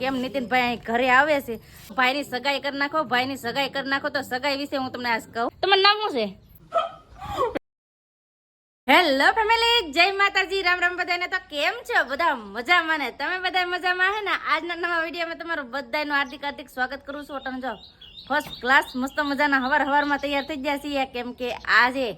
કેમ નીતિનભાઈ અહીં ઘરે આવે છે? ભાઈની સગાઈ કરી નાખો ભાઈની સગાઈ કરી નાખો તો સગાઈ વિશે હું તમને આજ કહું. તમારું નામ શું છે? હેલો ફેમિલી જય માતાજી. રામ રામ બધાને. તો કેમ છો? બધા મજામાં ને? તમે બધા મજામાં હે ને? આજના નવા વિડીયોમાં તમારું બધાનું હાર્દિક હાર્દિક સ્વાગત કરું છું. તમે જો ફર્સ્ટ ક્લાસ મસ્ત મજાના હવાર હવારમાં તૈયાર થઈ ગયા છીએ. કેમ કે આજે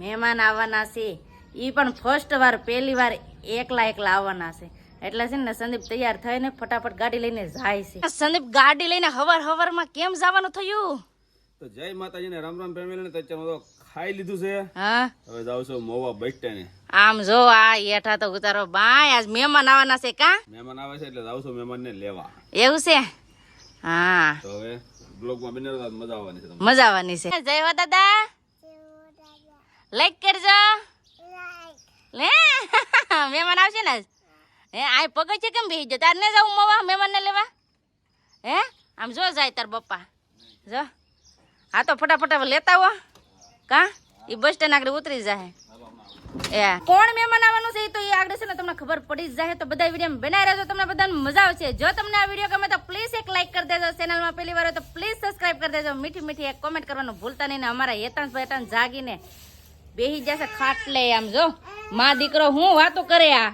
મહેમાન આવવાના છે. એ પણ ફર્સ્ટ વાર પહેલી વાર એકલા એકલા આવવાના છે. એટલે છે ને સંદીપ તૈયાર થઈને ફટાફટ ગાડી લઈને જાય છે. સંદીપ ગાડી લઈને હવાર હવારમાં કેમ જવાનું થયું? તો જય માતાજી ને રામ રામ ફેમિલી ને તો તો ખાઈ લીધું છે. હા? હવે જાવ છો મોવા બસ સ્ટેન્ડે આમ જો આ હેઠા તો ઉતારો બાય. આજ મહેમાન આવવાના છે કા? મહેમાન આવે છે એટલે જાવ છો મહેમાન ને લેવા. એવું છે? હા. તો હવે બ્લોગમાં બને મજા આવવાની છે તમને. મજા આવવાની છે. જય હો દાદા. લાઈક કરજો. લે. મહેમાન આવશે ને? હે, આ પગ છે કેમ બેસી જાય તાર ને જાઉં મવા મહેમાનને લેવા? હે? આમ જો જાય તાર પપ્પા જો. હા તો ફટાફટ લેતા આવો. કા? એ બસ સ્ટેન્ડ આગળ ઉતરી જાય એ. કોણ મહેમાન આવવાનું છે એ તો એ આગળ છે ને તમને ખબર પડી જાય તો બધા વીડિયો બનાવી રહેજો, તમને બધાને મજા આવશે. જો તમને આ વીડિયો ગમે તો પ્લીઝ એક લાઈક કરી દેજો. ચેનલમાં પહેલી વાર તો પ્લીઝ સબસ્ક્રાઇબ કરી દેજો. મીઠી મીઠી એક કોમેન્ટ કરવાનું ભૂલતા નહીં ને અમારા હેતાંશ ભાઈ જાગીને બેહી જશે ખાટલે આમ જો. માં દીકરો હું વાતો કરે આ?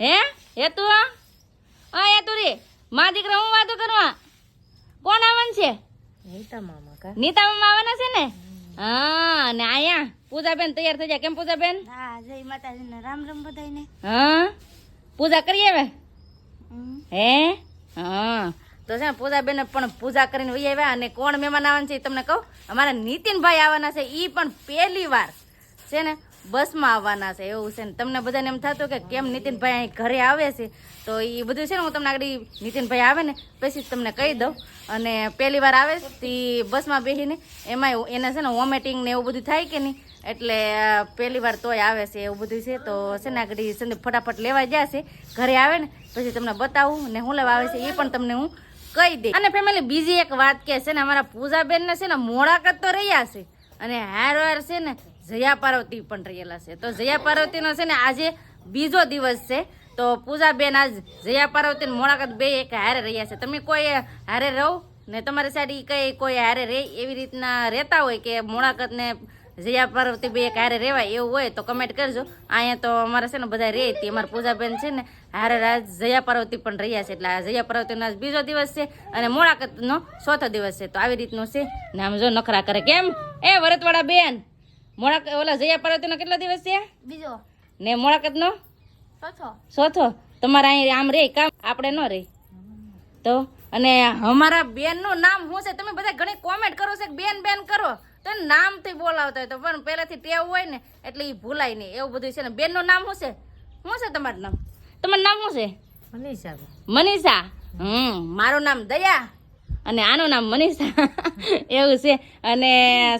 હે? એ તું આ? હા તું રે. મા દીકરા હું વાતો કરવા? કોણ આવવાનું છે? નીતા મામા નીતા મામા આવવાના છે ને? હા ને આયા. પૂજાબેન તૈયાર થઈ જાય કેમ પૂજાબેન? હા જય માતાજીને રામ રામ બધાયને. હા? પૂજા કરીએ હવે? હે? હા. તો છે પૂજાબેન પણ પૂજા કરીને વહી આવ્યા અને કોણ મહેમાન આવવાના છે એ તમને કહું? અમારા નીતિનભાઈ આવવાના છે એ પણ પહેલી વાર. છે ને? બસમાં આવવાના છે, એવું છે ને. તમને બધાને એમ થતું કે કેમ નીતિનભાઈ અહીં ઘરે આવે છે? તો એ બધું છે ને, હું તમને આગળ નીતિનભાઈ આવે ને, પછી જ તમને કહી દઉં. અને પહેલી વાર આવે તે બસમાં બેસીને એમાં એને છે ને, વોમિટિંગ ને એવું બધું થાય કે નહીં? એટલે પહેલી વાર તોય આવે છે એવું બધું છે. તો છે ને, આગળ સંદીપ ફટાફટ લેવા જશે ઘરે આવે ને, પછી તમને બતાવું ને હું લેવા આવે છે એ પણ તમને હું કહી દે અને ફેમિલી બીજી એક વાત કે છે ને, અમારા પૂજાબેન ને છે ને મોડાકત તો રહ્યા છે. અને હાર વાર છે ને જયા પાર્વતી પણ રહેલા છે. તો જયા પાર્વતીનો છે ને આજે બીજો દિવસ છે. તો પૂજાબેન આજ જયા પાર્વતી મોળાકત બે એક હારે રહ્યા છે. તમે કોઈ હારે રહો ને તમારી સાઈડ કઈ કોઈ હારે રહે એવી રીતના રહેતા હોય કે મોડાકત ને જયા પાર્વતી બે એક હારે રહેવાય એવું હોય તો કમેન્ટ કરજો. અહીંયા તો અમારે છે ને બધા રહે તે અમારા પૂજાબેન છે ને હારે રાજ જયા પાર્વતી પણ રહ્યા છે. એટલે આ જયા પાર્વતીનો આજ બીજો દિવસ છે અને મોડાકતનો ચોથો દિવસ છે. તો આવી રીતનું છે. ને આમ જો નખરા કરે. કેમ? એ વરતવાળા બેન. મોડા ઓલા જયા પાર્વતીનો કેટલો દિવસ છે? બીજો. ને મોડાકતનો? ચોથો. ચોથો. તમારે અહીં આમ રે કામ આપણે ન રે. તો અને અમારા બેનનું નામ શું છે? તમે બધા ઘણી કોમેન્ટ કરો છો કે બેન બેન કરો. તો નામથી બોલાવતા હોય તો પણ પહેલાંથી ટેવ હોય ને એટલે એ ભૂલાય નહીં. એવું બધું છે ને. બેનનું નામ શું છે? શું છે તમારું નામ? તમારું નામ શું છે? મનીષા. મનીષા. હમ મારું નામ દયા. અને આનું નામ મનીષા. એવું છે. અને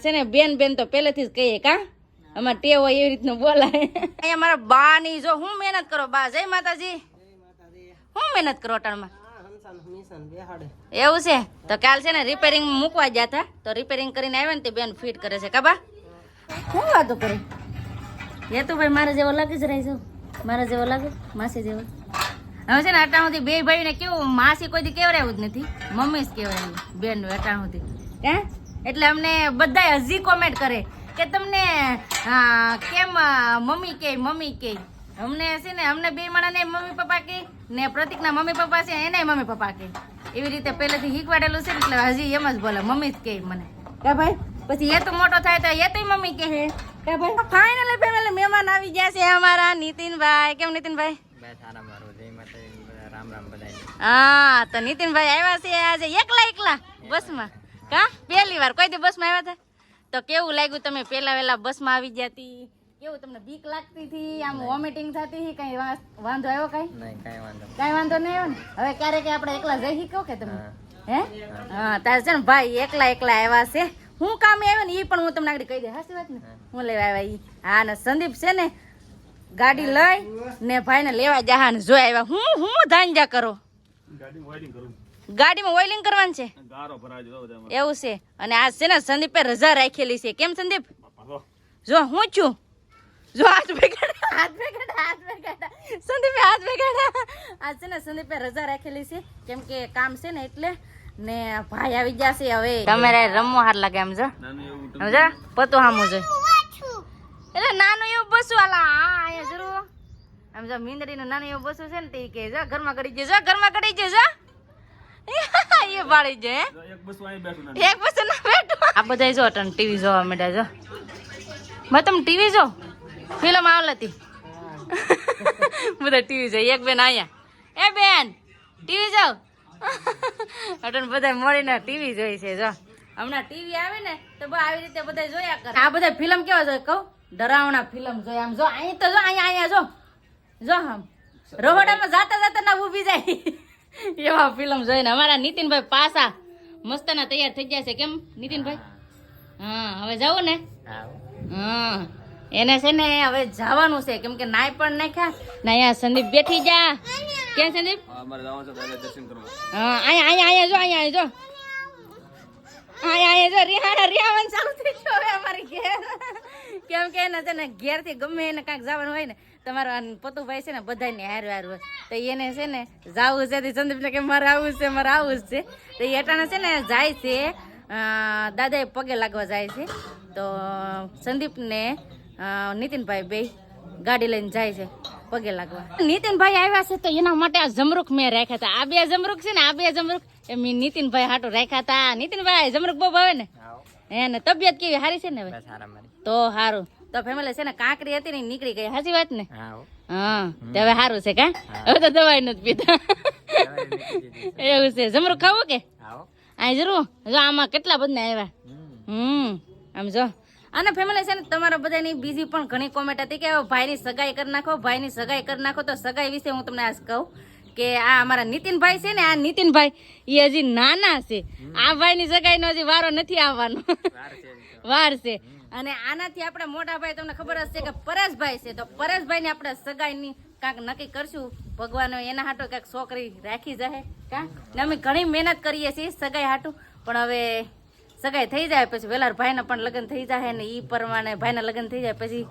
છે ને બેન બેન તો પહેલેથી જ કહીએ કા? અમારે ટેવ હોય એવી રીતનું બોલાય. અહીંયા મારા બા ની જો હું મહેનત કરો બા જય માતાજી. હું મહેનત કરો અટાણમાં? એવું છે? તો કાલ છે ને રિપેરિંગ મૂકવા ગયા હતા તો રિપેરિંગ કરીને આવ્યા ને તે બેન ફિટ કરે છે. કાબા શું વાતો કરે? એ તો ભાઈ મારે જેવો લાગી જ રહી છો. મારા જેવો લાગે માસી જેવો. હવે છે ને અટાણ સુધી બે ભાઈને કેવું માસી કોઈ દી કેવડાવ્યું જ નથી. મમ્મી જ કેવડાવ્યું બેન અટાણ સુધી હે? એટલે અમને બધા હજી કોમેન્ટ કરે કે તમને કેમ મમ્મી કે મમ્મી કે? અમને છે ને અમને બે માણાને મમ્મી પપ્પા કે ને પ્રતિકના મમ્મી પપ્પા છે એને મમ્મી પપ્પા કે. એવી રીતે પહેલેથી શીખવાડેલું છે ને એટલે હજી એમ જ બોલે મમ્મી જ કે મને. કે ભાઈ? પછી એ તો મોટો થાય તો એ તો મમ્મી કે હે કે ભાઈ ફાઇનલી ફેમિલી મહેમાન આવી ગયા છે અમારા નીતિનભાઈ. કેમ નીતિનભાઈ? હા તો નીતિનભાઈ આવ્યા છે આજે એકલા એકલા બસમાં. કા પહેલી વાર. કોઈ દી બસમાં આવ્યા હતા? તો કેવું લાગ્યું તમે પહેલા વહેલા બસમાં આવી ગયા હતી કેવું તમને બીક લાગતી હતી આમ વોમિટિંગ થતી હતી? કઈ વાંધો આવ્યો કઈ? કઈ વાંધો નહીં. આવ્યો ને? હવે ક્યારેક આપણે એકલા જઈ શીખો કે તમે? હે? હા તારે છે ને ભાઈ એકલા એકલા આવ્યા છે. હું કામે આવ્યો ને એ પણ હું તમને આગળ કહી દે. હાસી વાત ને? હું. લેવા આવ્યા ઈ? હા ને સંદીપ છે ને ગાડી લઈ ને ભાઈને લેવા જાહા ને જોઈ આવ્યા. હું હું ધાંજા કરો? ગાડીમાં ઓઇલિંગ કરવાનું છે. એવું છે. અને આ છે ને સંદીપે રજા રાખેલી છે. કેમ સંદીપ? જો. જો હું છું. જો હાથ ભેગાડા હાથ ભેગાડા હાથ ભેગાડા સંદીપે હાથ ભેગાડા આજ છે ને સંદીપે રજા રાખેલી છે. કેમ કે કામ છે ને એટલે ને ભાઈ આવી જશે હવે. તમારે રમવા હાર લાગે એમ જો. સમજો પતો હામું જોઈ. એટલે નાનું એવું બસું હાલા હા અહીંયા જરૂર. આમ જો મીંદડીનું નાનું એવું બસું છે ને તે કે જો ઘરમાં કરી જજો ઘરમાં કરી જજો એ પાડી જાય હે? એક બસું અહીં બેઠું એક બસ ના બેઠો. આ બધા જો અટન ટીવી જોવા માંડ્યા જો. મેં તમે ટીવી જો? ફિલ્મ આવલતી બધા ટીવી જોઈએ એક બેન અહીંયા. એ બેન ટીવી જાવ અટન બધા મળીને ટીવી જોઈ છે જો. હમણાં ટીવી આવે ને તો આવી રીતે બધા જોયા કરે. આ બધા ફિલ્મ કેવા જોઈ કહું? ડરાવણા ફિલ્મ જોઈ આમ જો અહીં તો જો અહીંયા અહીંયા જો. જો આમ. રહોડામાં જાતા જાતા ના ઊભી જાય. એવા ફિલ્મ જોઈને અમારા નીતિનભાઈ પાસા મસ્તના તૈયાર થઈ ગયા છે. કેમ નીતિનભાઈ? હા હવે જવું ને? હા. એને છે ને હવે જવાનું છે. કેમ કે નાય પણ નાખ્યા. ને અહીંયા સંદીપ બેઠી જા. ક્યાં સંદીપ હા, અમારે જવાનું છે દાદા દર્શન કરવા હા અહીંયા અહીંયા અહીંયા જો અહીંયા જો અહીંયા અહીંયા જો રિહાણા રિહાવાનું ચાલુ થઈ ગયો હવે અમારી ઘેર કેમ કે એને છે ને ઘેરથી ગમે એને કાંઈક જવાનું હોય ને તમારો પતુભાઈ છે ને બધાને હારું હારું હોય તો એને છે ને જાવું છે સંદીપને કે મારે આવું છે મારે આવું જ છે તો એ છે ને જાય છે દાદાએ પગે લાગવા જાય છે તો સંદીપને નીતિનભાઈ બે ગાડી લઈને જાય છે પગે લાગવા. નીતિનભાઈ આવ્યા છે તો એના માટે આ જમરૂક મેં રાખ્યા હતા. આ બે જમરૂક છે ને આ બે જમરૂક. એ મેં નીતિનભાઈ હાટું રાખ્યા હતા. નીતિનભાઈ જમરૂક બહુ ભાવે ને? એને તબિયત કેવી? સારી છે ને હવે? તો સારું તો ફેમિલી છે ને કાંકરી હતી ને નીકળી ગઈ. સાચી વાત ને? હા તો હવે સારું છે કા? હવે તો દવાઈ નથી પીતા એવું છે. જમરૂક ખાવું કે? આ જરૂર. જો આમાં કેટલા બધા આવ્યા. હમ. આમ જો. અને ફેમિલી છે ને તમારા બધાની બીજી પણ ઘણી કોમેન્ટ હતી કે હવે ભાઈની સગાઈ કરી નાખો ભાઈની સગાઈ કરી નાખો. તો સગાઈ વિશે હું તમને આજ કહું કે આ અમારા નીતિનભાઈ છે ને આ નીતિનભાઈ એ હજી નાના છે. આ ભાઈની સગાઈનો હજી વારો નથી આવવાનો. વાર છે અને આનાથી આપણે મોટા ભાઈ તમને ખબર જ છે કે પરેશભાઈ છે. તો પરેશભાઈ ને આપણે સગાઈની કાંક નક્કી કરશું. ભગવાન એના હાટો કાંઈક છોકરી રાખી જાય કા? ને અમે ઘણી મહેનત કરીએ છીએ સગાઈ હાટું. પણ હવે સગાઈ થઈ જાય પછી વેલાર ભાઈના પણ લગ્ન થઈ જાય ને એ પ્રમાણે ભાઈના લગ્ન થઈ જાય પછી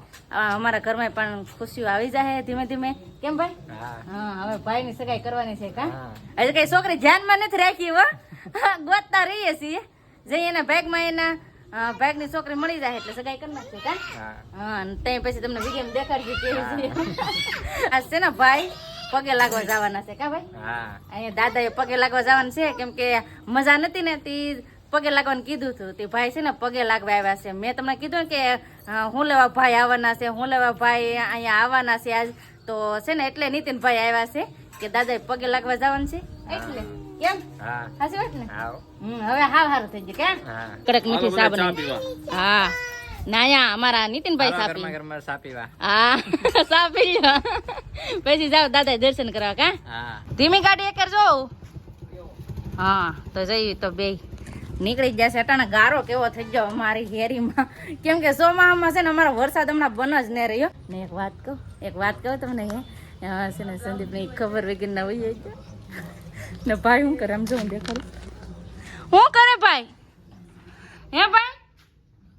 અમારા ઘરમાં પણ ખુશીઓ આવી જાય ધીમે ધીમે. કેમ ભાઈ? હા. હવે ભાઈની સગાઈ કરવાની છે કા? હજી કઈ છોકરી ધ્યાનમાં નથી રાખી હો. ગોતતા રહીએ છીએ. જઈ એના ભાગમાં એના ભાગની છોકરી મળી જાય એટલે સગાઈ કરી નાખશે કા? હા. ત્યાં પછી તમને વીડિયો દેખાડજો કેવી છે. આ છે ને ભાઈ પગે લાગવા જવાના છે કા ભાઈ? અહીંયા દાદાએ પગે લાગવા જવાનું છે કેમ કે મજા નથી ને તે પગે લાગવાનું કીધું હતું તે ભાઈ છે ને પગે લાગવા આવ્યા છે. મેં તમને કીધું કે હું લેવા ભાઈ આવવાના છે હું લેવા ભાઈ અહીંયા આવવાના છે આજ. તો છે ને એટલે નીતિનભાઈ આવ્યા છે કે દાદાએ પગે લાગવા જવાનું છે. એટલે? કેમ? સાચી વાત ને હમ, હવે હાવ હારું થઈ ગયું કે? કડક મીઠી પીવા. હા. ના અહીંયા અમારા નીતિનભાઈ સાપી. હા સાપી. પછી જાવ દાદા દર્શન કરવા કા? ધીમી ગાડી એક કરજો હા તો જઈ તો બે નીકળી જશે. અટાણે ગારો કેવો થઈ ગયો અમારી હેરીમાં કેમ કે ચોમાસામાં છે ને અમારો વરસાદ હમણાં બન જ નહીં રહ્યો. ને એક વાત કહું, એક વાત કહું તમને છે ને સંદીપને ખબર વગરના વહી જાય ને ભાઈ શું કરે આમ જો દેખાડું. શું કરે ભાઈ? હે ભાઈ?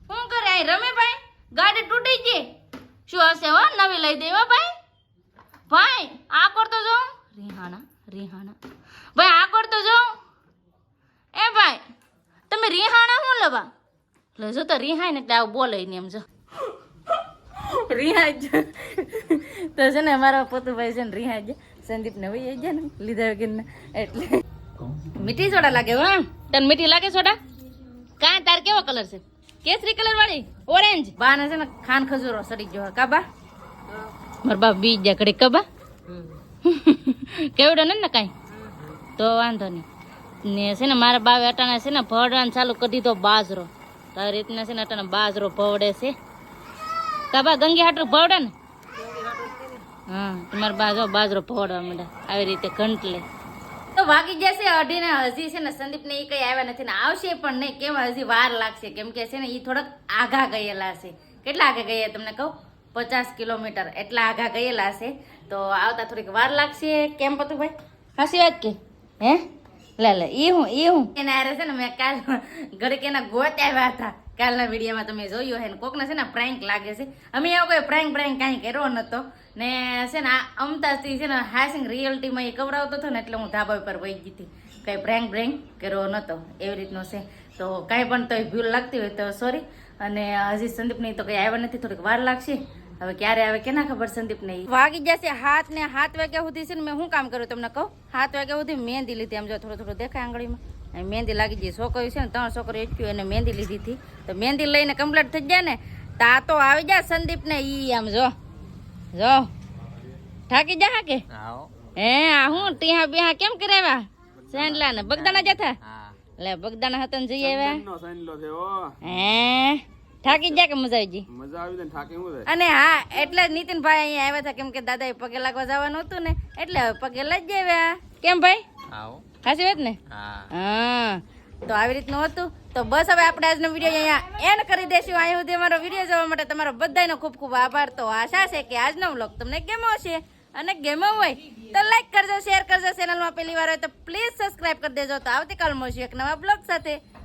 શું કરે? આ રમે ભાઈ? ગાડી તૂટી ગઈ. શું હશે હો? નવી લઈ દેવા ભાઈ? ભાઈ, આ કરતો જો. રિહાણા રિહાણા. ભાઈ, આ કરતો જો એ ભાઈ તમે રિહાણા બા લેવા જો તો રિહાય ને એટલે આવું બોલે ને એમ જો. રિહાય જ. તો છે ને અમારા પોતુભાઈ છે ને રિહાય જ. સંદીપ ને વહી જાય ને લીધા વગર એટલે મીઠી સોડા લાગે હો તને મીઠી લાગે સોડા? કા તાર કેવો કલર છે? કેસરી કલર વાળી? ઓરેન્જ? બા ને છે ને ખાન ખજૂરો સડી ગયો કાબા મારા બાપ બીજ જાય કડી કબા કેવડો ને ને કાંઈ? તો વાંધો નહીં ને છે ને મારા બાવે અટાણે છે ને ભરવાનું ચાલુ કરી દીધો બાજરો. તો આવી રીતના છે ને અટાણે બાજરો ભવડે છે. કાબા ગંગી હાટું ભવડે ને? હા તમારા બાજો બાજરો ભવડવા માંડે આવી રીતે ઘંટલે. તો વાગી જશે અઢી ને હજી છે ને સંદીપ ને એ કઈ આવ્યા નથી ને આવશે પણ નહીં કેમ હજી વાર લાગશે. કેમ કે છે ને એ થોડાક આઘા ગયેલા છે. કેટલા આઘા ગયા તમને કહું? પચાસ કિલોમીટર એટલા આઘા ગયેલા છે. તો આવતા થોડીક વાર લાગશે. કેમ પતું ભાઈ હાસી વાત કે? હે? લે ઈ હું ઈ હું. એના હારે છે ને મેં કાલ ઘડીક એના ગોત આવ્યા હતા. કાલના વિડીયોમાં તમે જોયું હે ને, કોકને છે ને પ્રેન્ક લાગે છે. અમે એવો કોઈ પ્રેન્ક પ્રેન્ક કાંઈ કર્યો નતો. ને છે ને આ અમતાથી છે ને હાસિંગ રિયલિટીમાં એ કવરાવતો હતો ને, એટલે હું ધાબા ઉપર વહી ગઈ હતી. કંઈ પ્રેન્ક બ્રેન્ક કર્યો નતો. એવી રીતનો છે. તો કાંઈ પણ તો ભૂલ લાગતી હોય તો સોરી અને હજી સંદીપની તો કંઈ આવ્યા નથી, થોડીક વાર લાગશે. હવે ક્યારે આવે કેના ખબર સંદીપ ને વાગી જશે હાથ ને હાથ વાગ્યા સુધી છે ને મેં શું કામ કર્યું તમને કહું? હાથ વાગ્યા સુધી મહેંદી લીધી આમ જો થોડું થોડું દેખાય આંગળીમાં. અહીં મહેંદી લાગી ગઈ છોકરી છે ને ત્રણ છોકરી એટલી એને મહેંદી લીધી હતી. તો મહેંદી લઈને કમ્પ્લીટ થઈ જાય ને તા તો આવી જાય સંદીપ ને ઈ આમ જો જો. થાકી જા કે હે આ હું ત્યાં બીહા કેમ કરાવ્યા? સેન્ડલા ને બગદાણા જતા લે બગદાણા હતા ને જઈ આવ્યા. હે? થાકી જાય કે મજા આવી ગઈ? મજા આવી ને થાકી હું અને હા એટલે જ નીતિનભાઈ અહીંયા આવ્યા હતા કેમ કે દાદાએ પગે લાગવા જવાનું હતું ને એટલે હવે પગે લઈ જ આવ્યા. કેમ ભાઈ? ખાસી વાત ને? હા. તો આવી રીતનું હતું. તો બસ હવે આપણે આજનો વીડિયો અહીંયા એન્ડ કરી દેશું અહીં સુધી અમારો વીડિયો જોવા માટે તમારો બધાનો ખૂબ ખૂબ આભાર. તો આશા છે કે આજનો વ્લોગ તમને કેમો હશે. અને ગેમો હોય તો લાઈક કરજો શેર કરજો. ચેનલમાં પહેલી વાર હોય તો પ્લીઝ સબસ્ક્રાઇબ કરી દેજો. તો આવતીકાલ મળશું એક નવા બ્લોગ સાથે.